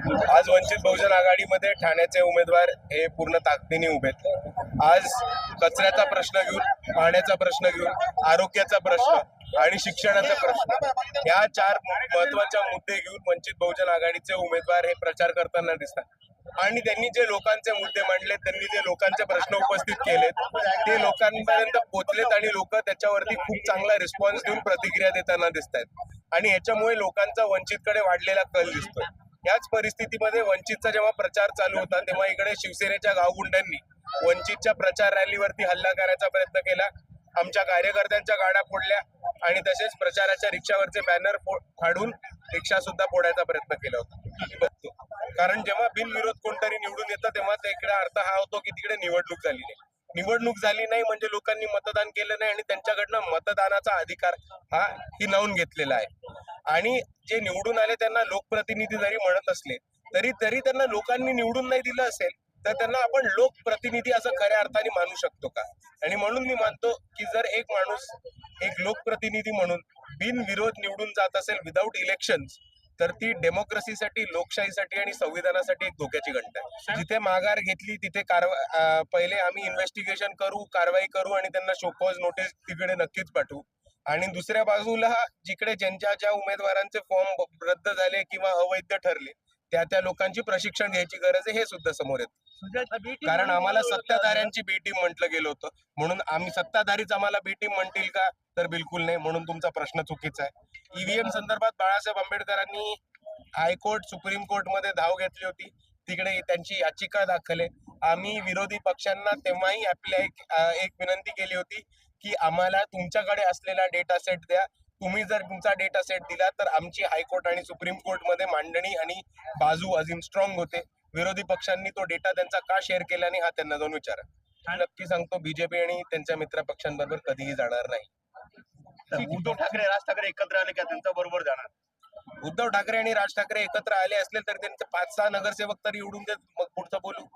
आज वंचित बहुजन आघाडीमध्ये ठाण्याचे उमेदवार हे पूर्ण ताकदीने उभे आहेत. आज कचऱ्याचा प्रश्न घेऊन पाण्याचा प्रश्न घेऊन आरोग्याचा प्रश्न आणि शिक्षणाचा प्रश्न या चार महत्त्वाच्या मुद्दे घेऊन वंचित बहुजन आघाडीचे उमेदवार हे प्रचार करताना दिसतात. आणि त्यांनी जे लोकांचे मुद्दे मांडले त्यांनी जे लोकांचे प्रश्न उपस्थित केलेत ते लोकांपर्यंत पोचलेत आणि लोक त्याच्यावरती खूप चांगला रिस्पॉन्स देऊन प्रतिक्रिया देताना दिसत आहेत आणि याच्यामुळे लोकांचा वंचितकडे वाढलेला कल दिसतोय. याच परिस्थितीमध्ये वंचितचा जेव्हा प्रचार चालू होता तेव्हा इकडे शिवसेनेच्या गावगुंड्यांनी वंचितच्या प्रचार रॅलीवरती हल्ला करायचा प्रयत्न केला. आमच्या कार्यकर्त्यांच्या गाड्या फोडल्या आणि तसेच प्रचाराच्या रिक्षावरचे बॅनर फाडून रिक्षा सुद्धा फोडायचा प्रयत्न केला होता. कारण जेव्हा बिनविरोध कोणतरी निवडून येतं तेव्हा तिकडे अर्थ हा होतो की तिकडे निवडणूक झाली आहे. निवडणूक झाली नाही म्हणजे लोकांनी मतदान केलं नाही आणि त्यांच्याकडनं मतदानाचा अधिकार हा हिनावून घेतलेला आहे. आणि जे निवडून आले त्यांना लोकप्रतिनिधी जरी म्हणत असले तरी तरी त्यांना लोकांनी निवडून नाही दिलं असेल तर त्यांना आपण लोकप्रतिनिधी असं खऱ्या अर्थाने मानू शकतो का? आणि म्हणून मी मानतो की जर एक माणूस एक लोकप्रतिनिधी म्हणून बिनविरोध निवडून जात असेल विदाऊट इलेक्शन तर ती डेमोक्रेसीसाठी लोकशाहीसाठी आणि संविधानासाठी एक धोक्याची घंटा आहे. जिथे माघार घेतली तिथे कारवा पहिले आम्ही इन्व्हेस्टिगेशन करू कारवाई करू आणि त्यांना शोकॉज नोटीस तिकडे नक्कीच पाठवू. आणि दुसऱ्या बाजूला जिकडे ज्यांच्या ज्या उमेदवारांचे फॉर्म रद्द झाले किंवा अवैध ठरले त्या त्या लोकांची प्रशिक्षण घ्यायची गरज आहे हे सुद्धा समोर येतं. कारण आम्हाला सत्ताधाऱ्यांची बी टीम म्हटलं गेलं होतं. म्हणून आम्ही सत्ताधारीच आम्हाला बी टीम म्हणतील का? तर बिलकुल नाही. म्हणून तुमचा प्रश्न चुकीचा आहे. ईव्हीएम संदर्भात बाळासाहेब आंबेडकरांनी हायकोर्ट सुप्रीम कोर्टमध्ये धाव घेतली होती. तिकडे त्यांची याचिका दाखल आहे. आम्ही विरोधी पक्षांना तेव्हाही आपल्या एक एक विनंती केली होती की आम्हाला तुमच्याकडे असलेला डेटा सेट द्या. तुम्ही जर तुमचा डेटा सेट दिला तर आमची हायकोर्ट आणि सुप्रीम कोर्टमध्ये मांडणी आणि बाजू अजून स्ट्रॉंग होते. विरोधी पक्षांनी तो डेटा त्यांचा का शेअर केला नाही हा त्यांना जाऊन विचारा. नक्की सांगतो बीजेपी आणि त्यांच्या मित्र पक्षांबरोबर कधीही जाणार नाही. उद्धव ठाकरे राज ठाकरे एकत्र आले का? त्यांच्या बरोबर जाणार. उद्धव ठाकरे आणि राज ठाकरे एकत्र आले असले तर त्यांचे पाच सहा नगरसेवक तरी निवडून देत मग पुढचं बोलू.